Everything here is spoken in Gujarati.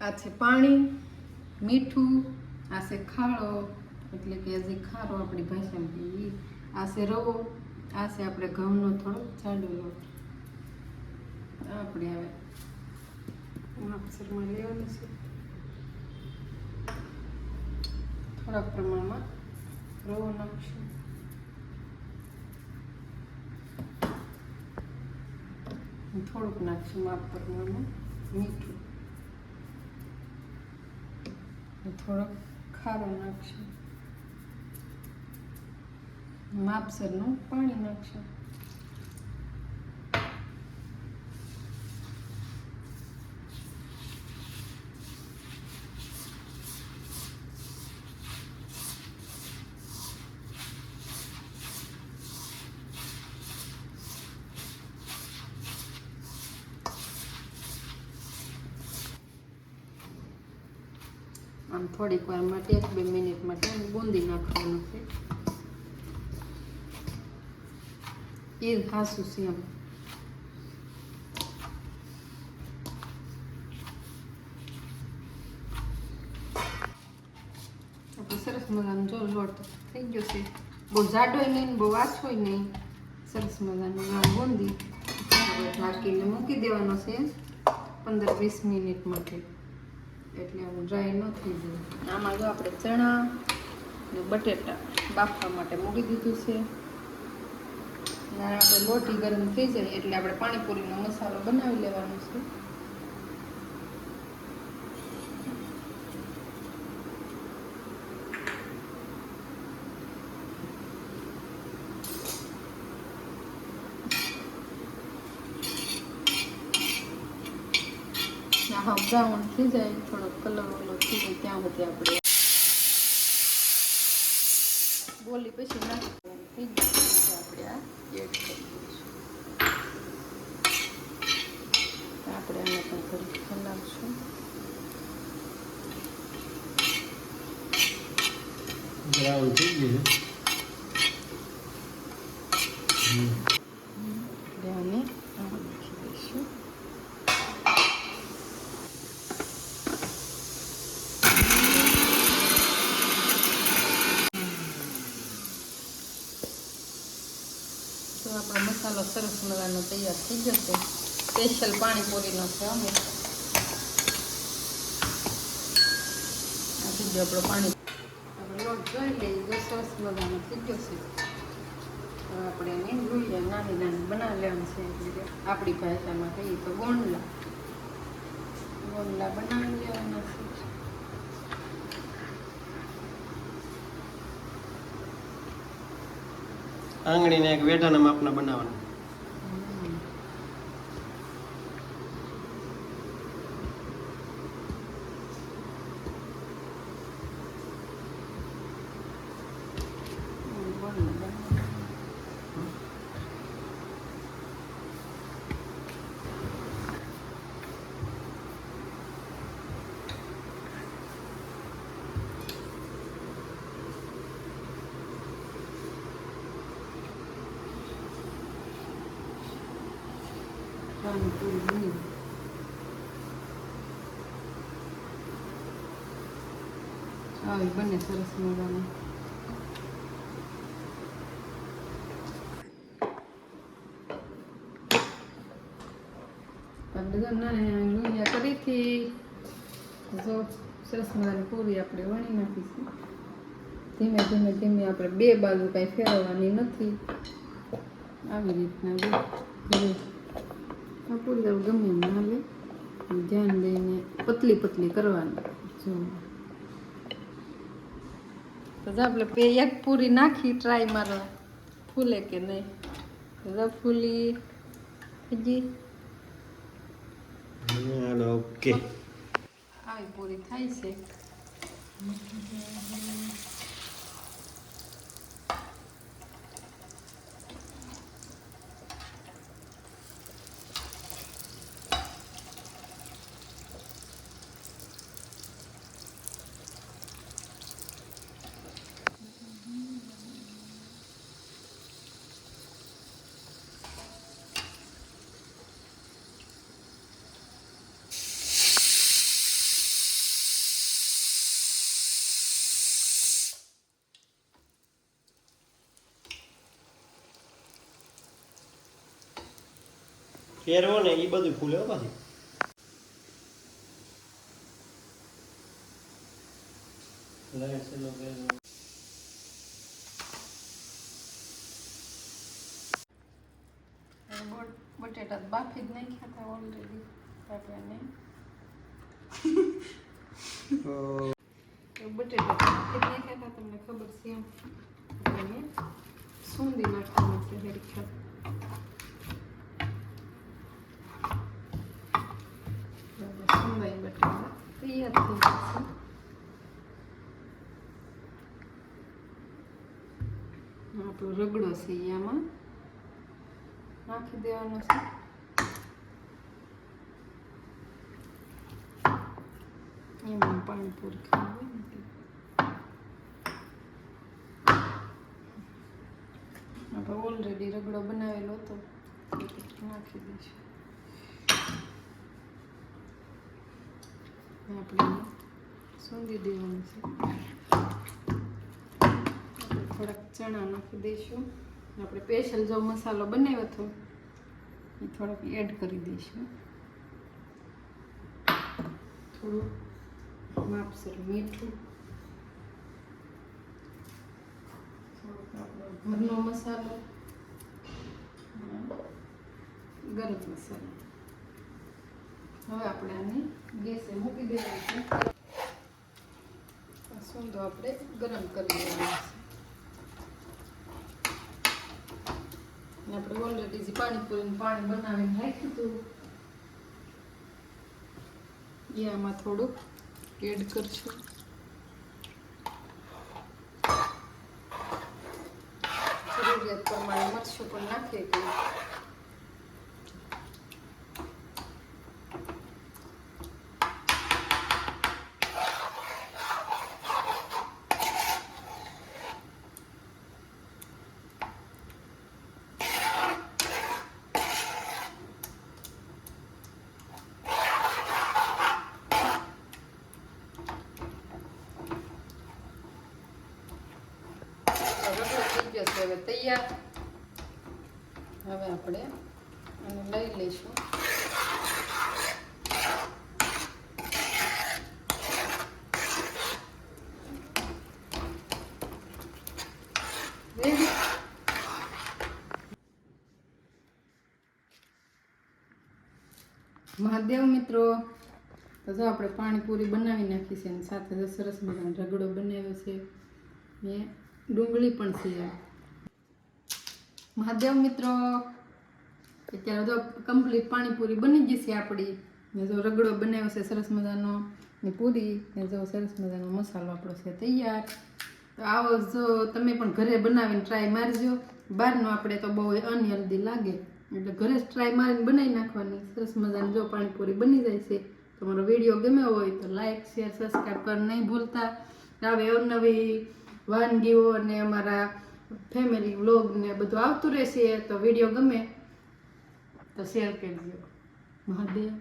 આ છે પાણી, મીઠું, આ છે ખાડો એટલે કે હજી ખારો આપણી ભાષામાં કહીએ. આ છે રવો, આ છે આપણે ઘઉંનો થોડો જાડો લોટ આપણે હવે માપસરમાં લેવાનું છે. થોડાક પ્રમાણમાં રવો નાખશું. થોડુંક નાખશું માપ પ્રમાણમાં મીઠું અને થોડોક ખારો નાખશું. માપસરનું પાણી નાખશું. આમ થોડીક વાર માટે, એક બે મિનિટ માટે બુંદી નાખવાનું છે. એ ખાસું છે આપણે સરસ મજાનો જો લોટ થઈ ગયો છે. બહુ જાડોય નહીં, બહુ આછોય નહીં. સરસ મજાનું આમ બુંદી. ઢાંકીને મૂકી દેવાનો છે. પંદર વીસ મિનિટ માટે. એટલે હું ડ્રાય ન થઈ આમાં જો આપણે ચણા ને બટેટા બાફવા માટે મૂકી દીધું છે. અને આપણે લોટી ગરમ થઈ જાય એટલે આપણે પાણીપુરીનો મસાલો બનાવી લેવાનો છે. હા બ્રાઉન થઈ જાય થોડો કલર ઓલો થઈ જાય ત્યાં સુધી આપણે બોલી પછી નાખી આપણે આ. એડ કરી દઈશું આપણે આને પણ થોડીક હલાવશું બ્રાઉન થઈ ગયું છે હમ. એટલે આને આમાં નાખી દઈશું તો આપણો મસાલો સરસ તૈયાર થઈ ગયો છે. સ્પેશિયલ પાણીપુરીનો છે અમે. થઈ ગયો આપણો પાણી આપણે લોટ જોઈ લઈએ છે. આપણે એને ગુલિયા નાની નાની બનાવી લેવાનું છે. આપણી ભાષામાં કહીએ તો ગોંડલા. ગોંડલા બનાવી લેવાના છે. આંગળીને એક વેઢાના માપના બનાવવાના. પાણીપુરી બની આવી બને સરસ મજાની લોહિયા કરીથી સરસ પૂરી આપણે વણી નાખીશું ધીમે ધીમે ધીમે આપણે બે બાજુ કાંઈ ફેરવવાની નથી આવી રીતના જો ધીરે આ પૂરી આપણે ગમે એમ હાલે ધ્યાન દઈને પતલી પતલી કરવાની. જો. તો આપણે પે એક પૂરી નાખી ટ્રાય મારો ફૂલે કે નહીં? ફૂલી. હજી? ઓકે. આવી પૂરી થાય છે. ફેરવો ને એ બધું ફૂલે હો પાછી. બટેટા તો બાફી જ નહીં ખાતા ઓલરેડી બાફ્યાને તો તો બટેટા બાફી જ નહીં ખાતા તમને ખબર છે એમ. સુંદી સૂંદી હરીખા. તૈયાર થઈ જશે આપણો રગડો છે આમાં નાખી દેવાનો છે એમાં પાણીપુરી ખાવી હોય ને આપણે ઓલરેડી રગડો બનાવેલો હતો. નાખી દઈશું. આપણે સૂંધી દેવાનું છે થોડાક ચણા નાખી દઈશું આપણે સ્પેશિયલ જો મસાલો બનાવ્યો હતો એ થોડોક એડ કરી દઈશું થોડું માપસર મીઠું થોડોક ઘરનો મસાલો ગરમ મસાલો હવે આપણે આને ગેસે મૂકી દેવાનું છે. આ આપણે ગરમ કરી દેવાનો છે. આપણે ઓલરેડી પાણીપુરીનું પાણી બનાવીને રાખ્યું હતું, એ આમાં થોડુંક એડ કરશું. જરૂરિયાત પ્રમાણે મરશું પણ નાખીએ કે રગડો હવે તૈયાર. હવે આપણે આને લઈ લઈશું. મહાદેવ મિત્રો, તો જો આપણે પાણીપુરી બનાવી નાખી છે અને સાથે સરસ મજાનો રગડો બનાવ્યો છે. ને ડુંગળી પણ છે. મહાદેવ મિત્રો, અત્યારે જો કમ્પ્લીટ પાણીપુરી બની ગઈ છે આપણી ને જો રગડો બનાવ્યો છે સરસ મજાનો, ને પૂરી, ને જો સરસ મજાનો મસાલો આપણો છે તૈયાર. તો આવો જો તમે પણ ઘરે બનાવીને ટ્રાય મારજો. બહારનો આપણે તો બહુ અનહેલ્ધી લાગે. એટલે ઘરે જ ટ્રાય મારીને બનાવી નાખવાની. સરસ મજાની જો પાણીપુરી બની જાય છે. તમારો વીડિયો ગમ્યો હોય તો લાઈક શેર સબસ્ક્રાઈબ કર નહીં ભૂલતા. આવે અવનવી વાનગીઓ અને અમારા ફેમિલી વ્લોગ ને બધું આવતું રહેશે તો વીડિયો ગમે તો શેર કરજો મહાદેવ.